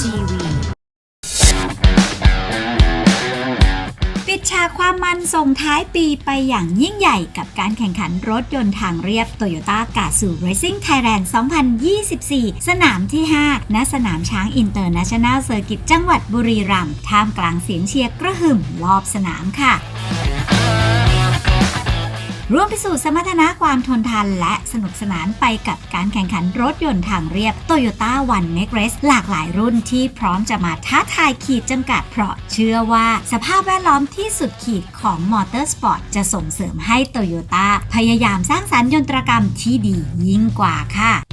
TV ปิดฉากความมันส่งท้ายปีไปอย่างยิ่งใหญ่กับการแข่งขันรถยนต์ทางเรียบ Toyota g a z o Racing Thailand 2024 สนามที่ 5 ณ สนามช้างอินเตอร์เนชั่นแนลเซอร์กิตจังหวัดบุรีรัมย์ท่ามกลางเสียงเชียร์กระหึ่มรอบสนามค่ะ ร่วมพิสูจน์สมรรถนะความทนทานและสนุกสนานไปกับการแข่งขันรถยนต์ทางเรียบ Toyota One Next Race หลากหลายรุ่นที่พร้อมจะมาท้าทายขีดจำกัด เพราะเชื่อว่าสภาพแวดล้อมที่สุดขีดของมอเตอร์สปอร์ตจะส่งเสริมให้ Toyota พยายามสร้างสรรค์ยนตรกรรมที่ดียิ่งกว่าค่ะ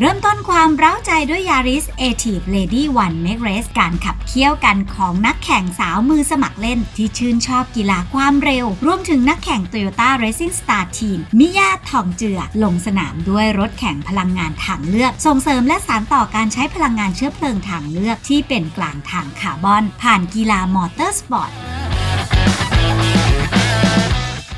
เริ่มต้นความเร้าใจด้วย Yaris a t i v e Lady One Make Race การขับเคี่ยวกันของนักแข่งสาวมือสมัครเล่น ที่ชื่นชอบกีฬาความเร็ว รวมถึงนักแข่ง Toyota Racing Star Team มิยาทองเจือ ลงสนามด้วยรถแข่งพลังงานทางเลือก ส่งเสริมและสานต่อการใช้พลังงานเชื้อเพลิงทางเลือกที่เป็นกลางทางคาร์บอน ผ่านกีฬามอเตอร์สปอร์ต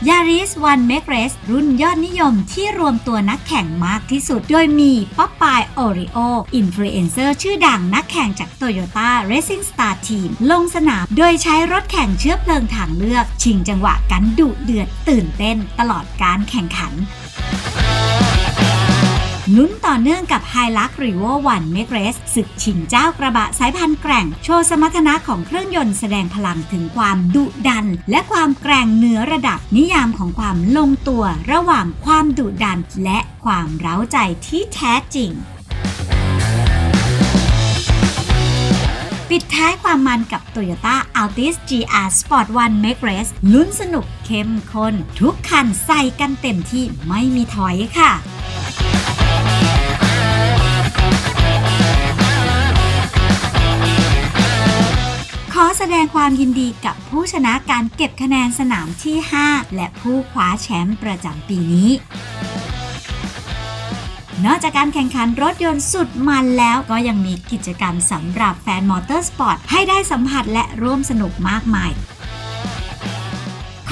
ยาริสวันเมกเรสรุ่นยอดนิยมที่รวมตัวนักแข่งมากที่สุด โดยมีป๊อปปายโอริโออินฟลูเอนเซอร์ชื่อดังนักแข่งจากโตโยต้าเรซิ่งสตาร์ทีมลงสนาม โดยใช้รถแข่งเชื้อเพลิงทางเลือก ชิงจังหวะกันดุเดือดตื่นเต้นตลอดการแข่งขัน ลุ้นต่อเนื่องกับ h i l u x r e v o 1 m a k e Race ศึกชิงเจ้ากระบะสายพันธุ์แกร่ง โชว์สมรรถนะของเครื่องยนต์แสดงพลังถึงความดุดัน และความแกร่งเหนือระดับนิยามของความลงตัวระหว่างความดุดัน และความเร้าใจที่แท้จริงปิดท้ายความมันกับ Toyota Altis GR Sport One Make Race ลุ้นสนุกเข้มข้นทุกคันใส่กันเต็มที่ไม่มีถอยค่ะ ขอแสดงความยินดีกับผู้ชนะการเก็บคะแนนสนามที่ 5 และผู้คว้าแชมป์ประจำปีนี้ นอกจากการแข่งขันรถยนต์สุดมันแล้วก็ยังมีกิจกรรมสำหรับแฟนมอเตอร์สปอร์ตให้ได้สัมผัสและร่วมสนุกมากมาย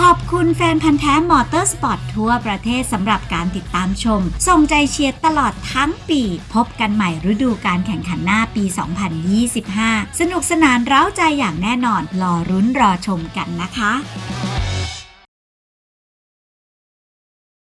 ขอบคุณแฟนพันธ์แท้มอเตอร์สปอร์ตทั่วประเทศสำหรับการติดตามชม ส่งใจเชียร์ตลอดทั้งปี พบกันใหม่ฤดูการแข่งขันหน้าปี 2025 สนุกสนานเร้าใจอย่างแน่นอน รอรุ้นรอชมกันนะคะ